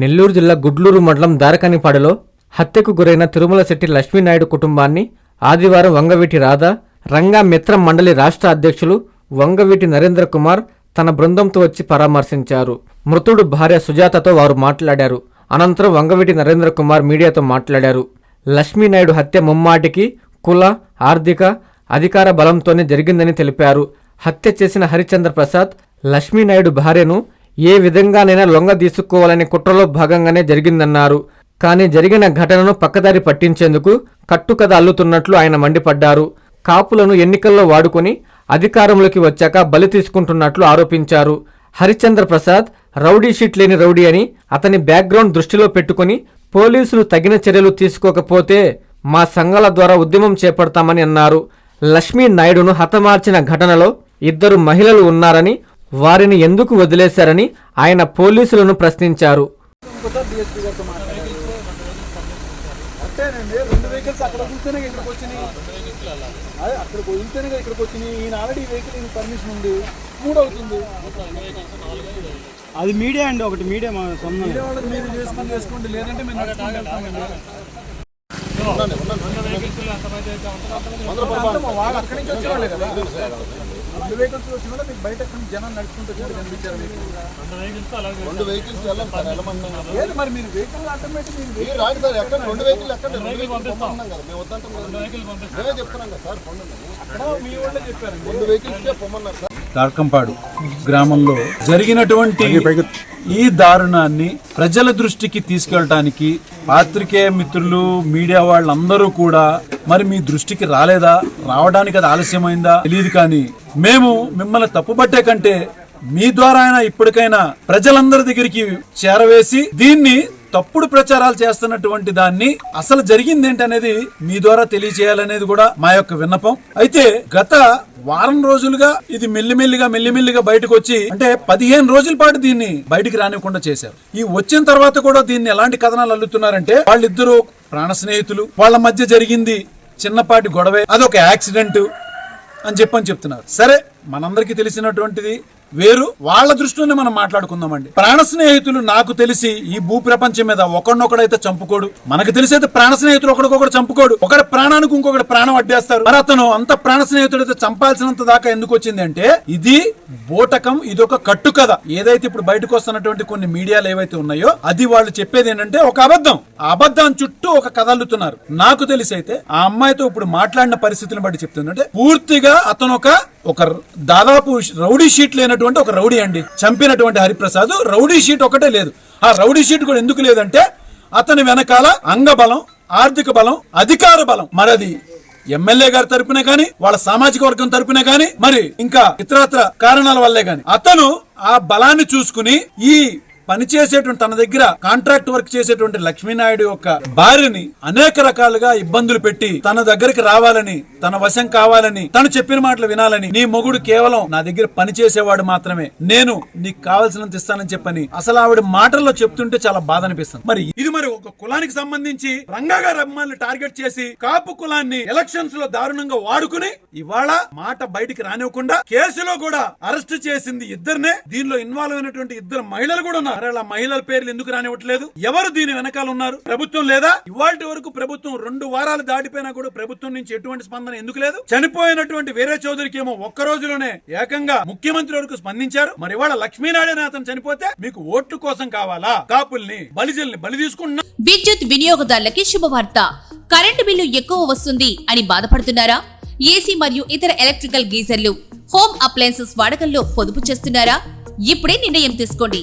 నెల్లూరు జిల్లా గుడ్లూరు మండలం దారకానిపాడులో హత్యకు గురైన తిరుమల శెట్టి లక్ష్మీనాయుడు కుటుంబాన్ని ఆదివారం వంగవీటి రాధా రంగా మిత్రం మండలి రాష్ట్ర అధ్యక్షులు వంగవీటి నరేంద్ర కుమార్ తన బృందంతో వచ్చి పరామర్శించారు. మృతుడు భార్య సుజాతతో వారు మాట్లాడారు. అనంతరం వంగవీటి నరేంద్ర కుమార్ మీడియాతో మాట్లాడారు. లక్ష్మీనాయుడు హత్య ముమ్మాటికి కుల ఆర్థిక అధికార బలంతోనే జరిగిందని తెలిపారు. హత్య చేసిన హరిచంద్ర ప్రసాద్ లక్ష్మీనాయుడు భార్యను ఏ విధంగానైనా లొంగ తీసుకోవాలనే కుట్రలో భాగంగానే జరిగిందన్నారు. కానీ జరిగిన ఘటనను పక్కదారి పట్టించేందుకు కట్టుకథ అల్లుతున్నట్లు ఆయన మండిపడ్డారు. కాపులను ఎన్నికల్లో వాడుకొని అధికారంలోకి వచ్చాక బలి తీసుకుంటున్నట్లు ఆరోపించారు. హరిచంద్ర ప్రసాద్ రౌడీ షీట్ లేని రౌడీ అని అతని బ్యాక్గ్రౌండ్ దృష్టిలో పెట్టుకుని పోలీసులు తగిన చర్యలు తీసుకోకపోతే మా సంఘాల ద్వారా ఉద్యమం చేపడతామని అన్నారు. లక్ష్మీ నాయుడును హతమార్చిన ఘటనలో ఇద్దరు మహిళలు ఉన్నారని వారిని ఎందుకు వదిలేశారని ఆయన పోలీసులను ప్రశ్నించారు. ఇంకోసారి డిఎస్పీ గారితో మాట్లాడాలి అంతేనండి రెండు వెహికల్స్ అక్కడ కూర్చొని ఇక్కడికి వచ్చినాయి. అదే అక్కడ వదిలితేనే ఇక్కడికి వచ్చినాయి. ఈయన ఆల్రెడీ వెహికల్ ఈయన పర్మిషన్ ఉంది. మూడు అవుతుంది. అది మీడియా అండి ఒకటి మీడియా మా సొంతం. మీరే వాళ్ళకి మీరు చేసుకుని చేసుకోండి. లేదంటే మేము నడుచుకుంటూ వెళ్తామండి అంతా మా వాళ్ళు అక్కడి నుంచి వచ్చేవాళ్ళే కదా. రెండు వెహికల్స్ వచ్చిన మీకు బయట జనాలు నడుచుకుంటూ కనిపించారు మీకు. రెండు వెహికల్స్. లేదు మరి మీరు వెహికల్ ఆటోమేటిక్ మీరు రాండి సార్ ఎక్కడ రెండు వెహికల్ ఎక్కడ? రెండు వెహికల్ కదా మేము వద్దంటాం కదా. మేమే చెప్తున్నాం కదా సార్ పొందండి అక్కడ మీ వాళ్ళే చెప్పారండి రెండు వెహికల్స్కే పొమ్మన్నారు సార్. తార్కంపాడు గ్రామంలో జరిగినటువంటి ఈ దారుణాన్ని ప్రజల దృష్టికి తీసుకెళ్ళటానికి పాత్రికేయ మిత్రులు మీడియా వాళ్ళందరూ కూడా మరి మీ దృష్టికి రాలేదా? రావడానికి అది ఆలస్యమైందా? తెలియదు కానీ మేము మిమ్మల్ని తప్పుబట్టే కంటే మీ ద్వారా అయినా ఇప్పటికైనా ప్రజలందరి దగ్గరికి చేరవేసి దీన్ని తప్పుడు ప్రచారాలు చేస్తున్నటువంటి దాన్ని అసలు జరిగింది ఏంటనేది మీ ద్వారా తెలియచేయాలనేది కూడా మా యొక్క విన్నపం. అయితే గత వారం రోజులుగా ఇది మెల్లిమెల్లిగా మెల్లిమెల్లిగా బయటకు వచ్చి అంటే పదిహేను రోజుల పాటు దీన్ని బయటికి రానివ్వకుండా చేశారు. ఈ వచ్చిన తర్వాత కూడా దీన్ని ఎలాంటి కథనాలు అల్లుతున్నారంటే వాళ్ళిద్దరూ ప్రాణ స్నేహితులు. వాళ్ళ మధ్య జరిగింది చిన్నపాటి గొడవే. అదొక యాక్సిడెంట్. అని చెప్పని చెప్తున్నారు. సరే మనందరికీ తెలిసినటువంటిది వేరు వాళ్ళ దృష్టిలోనే మనం మాట్లాడుకుందామండి. ప్రాణ స్నేహితులు నాకు తెలిసి ఈ భూ ప్రపంచం మీద ఒకడినొకడైతే చంపుకోడు. మనకు తెలిసి అయితే ప్రాణ స్నేహితులు ఒకడికొకడు చంపుకోడు. ఒకటి ప్రాణానికి ఇంకొకటి ప్రాణం అడ్డేస్తారు. మరి అతను అంత ప్రాణ స్నేహితుడు అయితే చంపాల్సినంత దాకా ఎందుకు వచ్చింది అంటే ఇది బోటకం ఇది ఒక కట్టు కథ ఏదైతే ఇప్పుడు బయటకు వస్తున్నటువంటి కొన్ని మీడియాలు ఏవైతే ఉన్నాయో అది వాళ్ళు చెప్పేది ఏంటంటే ఒక అబద్ధం. ఆ అబద్ధం చుట్టూ ఒక కథ అల్లుతున్నారు. నాకు తెలిసి అయితే ఆ అమ్మాయితో ఇప్పుడు మాట్లాడిన పరిస్థితిని బట్టి చెప్తుందంటే పూర్తిగా అతను ఒక ఒక దాదాపు రౌడీ షీట్ లేనటువంటి ఒక రౌడీ అండి. చంపినటువంటి హరిప్రసాద్ రౌడీ షీట్ ఒకటే లేదు. ఆ రౌడీ షీట్ కూడా ఎందుకు లేదంటే అతని వెనకాల అంగబలం ఆర్థిక బలం అధికార బలం. మరది ఎమ్మెల్యే గారి తరపున కానీ వాళ్ళ సామాజిక వర్గం తరపున కానీ మరి ఇంకా ఇతరత్ర కారణాల వల్లే కానీ అతను ఆ బలాన్ని చూసుకుని ఈ పనిచేసేటువంటి తన దగ్గర కాంట్రాక్ట్ వర్క్ చేసేటువంటి లక్ష్మీనాయుడు యొక్క భార్యని అనేక రకాలుగా ఇబ్బందులు పెట్టి తన దగ్గరికి రావాలని తన వశం కావాలని తను చెప్పిన మాటలు వినాలని నీ మొగుడు కేవలం నా దగ్గర పని చేసేవాడు మాత్రమే. నేను నీకు కావాల్సినంత ఇస్తానని చెప్పని అసలు ఆవిడ మాటల్లో చెప్తుంటే చాలా బాధ అనిపిస్తుంది. మరి ఇది మరి ఒక కులానికి సంబంధించి రంగా రమ్మల్ని టార్గెట్ చేసి కాపు కులాన్ని ఎలక్షన్స్లో దారుణంగా వాడుకుని ఇవాళ మాట బయటికి రానివ్వకుండా కేసులో కూడా అరెస్ట్ చేసింది ఇద్దరినే. దీనిలో ఇన్వాల్వ్ అయినటువంటి ఇద్దరు మహిళలు కూడా ఉన్నారు. మరి మహిళల పేర్లు ఎందుకు రానివ్వట్లేదు? ఎవరు దీని వెనకాల ఉన్నారు? ప్రభుత్వం లేదా? ఇవాటి వరకు ప్రభుత్వం రెండు వారాలు దాటిపోయినా కూడా ప్రభుత్వం నుంచి ఎటువంటి స్పందన ఎందుకు లేదు? చనిపోయినటువంటి వేరే చౌదరికి ఏమో ఒక్క రోజులోనే ఏకంగా ముఖ్యమంత్రి వరకు స్పందించారు. మరి ఇవాళ లక్ష్మీనారాయణ అతను చనిపోతే మీకు ఓట్లు కోసం కావాలా? కాపుల్ని బలిజల్ని బలి తీసుకుంటున్నా? విద్యుత్ వినియోగదారులకి శుభవార్త. కరెంటు బిల్లు ఎక్కువ వస్తుంది అని బాధపడుతున్నారా? ఏసీ మరియు ఇతర ఎలక్ట్రికల్ గీజర్లు హోమ్ అప్లయన్సెస్ వాడకంలో పొదుపు చేస్తున్నారా? ఇప్పుడే నిర్ణయం తీసుకోండి.